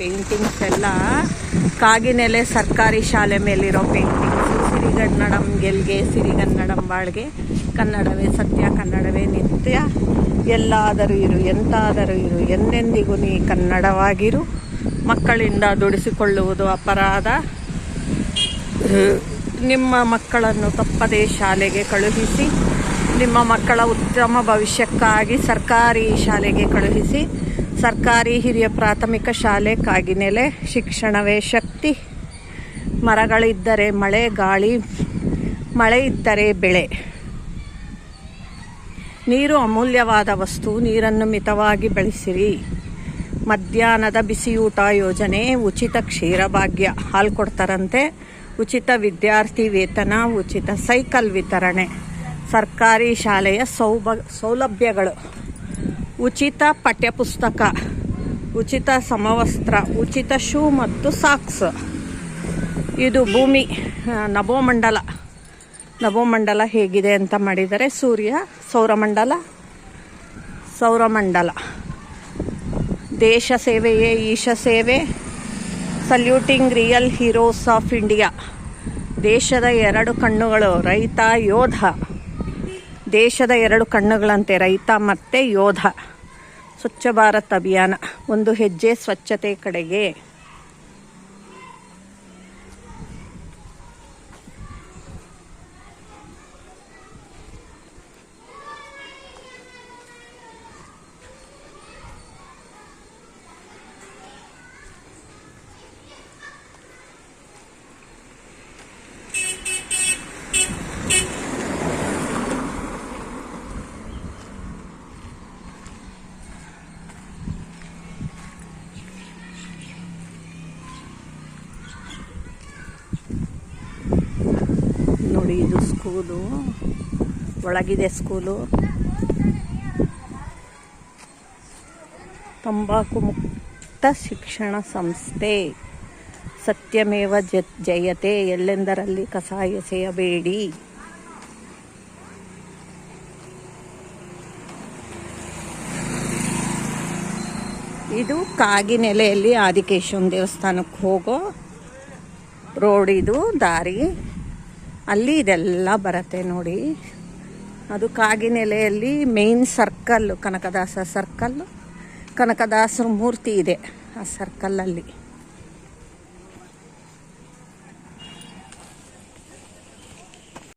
Paintings ಎಲ್ಲ. ಕಾಗಿನೆಲೆ ಸರ್ಕಾರಿ ಶಾಲೆ ಮೇಲಿರೋ ಪೇಂಟಿಂಗ್ಸು ಸಿರಿಗನ್ನಡಂ ಗೆಲ್ಗೆ, ಸಿರಿಗನ್ನಡಂ ಬಾಳ್ಗೆ, ಕನ್ನಡವೇ ಸತ್ಯ, ಕನ್ನಡವೇ ನಿತ್ಯ. ಎಲ್ಲಾದರೂ ಇರು, ಎಂತಾದರೂ ಇರು ಎಂದೆಂದಿಗೂ ನೀ ಕನ್ನಡವಾಗಿರು. ಮಕ್ಕಳಿಂದ ದುಡಿಸಿಕೊಳ್ಳುವುದು ಅಪರಾಧ. ನಿಮ್ಮ ಮಕ್ಕಳನ್ನು ತಪ್ಪದೇ ಶಾಲೆಗೆ ಕಳುಹಿಸಿ, ನಿಮ್ಮ ಮಕ್ಕಳ ಉತ್ತಮ ಭವಿಷ್ಯಕ್ಕಾಗಿ ಸರ್ಕಾರಿ ಶಾಲೆಗೆ ಕಳುಹಿಸಿ ಸರ್ಕಾರಿ ಹಿರಿಯ ಪ್ರಾಥಮಿಕ ಶಾಲೆ ಕಾಗಿನೆಲೆ ಶಿಕ್ಷಣವೇ ಶಕ್ತಿ. ಮರಗಳಿದ್ದರೆ ಮಳೆ, ಗಾಳಿ, ಮಳೆ ಇದ್ದರೆ ಬೆಳೆ. ನೀರು ಅಮೂಲ್ಯವಾದ ವಸ್ತು, ನೀರನ್ನು ಮಿತವಾಗಿ ಬಳಸಿರಿ. ಮಧ್ಯಾಹ್ನದ ಬಿಸಿಯೂಟ ಯೋಜನೆ, ಉಚಿತ ಕ್ಷೀರಭಾಗ್ಯ ಹಾಲು ಕೊಡ್ತಾರಂತೆ. ಉಚಿತ ವಿದ್ಯಾರ್ಥಿ ವೇತನ, ಉಚಿತ ಸೈಕಲ್ ವಿತರಣೆ. ಸರ್ಕಾರಿ ಶಾಲೆಯ ಸೌಭ, ಸೌಲಭ್ಯಗಳು. ಉಚಿತ ಪಠ್ಯಪುಸ್ತಕ, ಉಚಿತ ಸಮವಸ್ತ್ರ, ಉಚಿತ ಶೂ ಮತ್ತು ಸಾಕ್ಸ್. ಇದು ಭೂಮಿ ನಭೋಮಂಡಲ ನಭೋಮಂಡಲ ಹೇಗಿದೆ ಅಂತ ಮಾಡಿದರೆ ಸೂರ್ಯ ಸೌರಮಂಡಲ ಸೌರಮಂಡಲ. ದೇಶ ಸೇವೆಯೇ ಈಶ ಸೇವೆ saluting real heroes of India ದೇಶದ ಎರಡು ಕಣ್ಣುಗಳು, ರೈತ ಯೋಧ. ದೇಶದ ಎರಡು ಕಣ್ಣುಗಳಂತೆ ರೈತ ಮತ್ತು ಯೋಧ. ಸ್ವಚ್ಛ ಭಾರತ್ ಅಭಿಯಾನ. ಒಂದು ಹೆಜ್ಜೆ ಸ್ವಚ್ಛತೆ ಕಡೆಗೆ. ನೋಡಿ ಇದು ಸ್ಕೂಲು. ಒಳಗಿದೆ ಸ್ಕೂಲು. ತಂಬಾಕು ಮುಕ್ತ ಶಿಕ್ಷಣ ಸಂಸ್ಥೆ. ಸತ್ಯಮೇವ ಜ, ಜಯತೆ, ಎಲ್ಲೆಂದರಲ್ಲಿ ಕಸ ಎಸೆಯಬೇಡಿ ಇದು ಕಾಗಿನೆಲೆಯಲ್ಲಿ ಆದಿಕೇಶವನ ದೇವಸ್ಥಾನಕ್ಕೆ ಹೋಗೋ ರೋಡ್ ಇದು, ದಾರಿ. ಅಲ್ಲಿ ಇದೆಲ್ಲ ಬರುತ್ತೆ ನೋಡಿ. ಅದು ಕಾಗಿನೆಲೆಯಲ್ಲಿ ಮೇನ್ ಸರ್ಕಲ್ಲು ಕನಕದಾಸ ಸರ್ಕಲ್ಲು ಕನಕದಾಸರ ಮೂರ್ತಿ ಇದೆ ಆ ಸರ್ಕಲ್ಲಲ್ಲಿ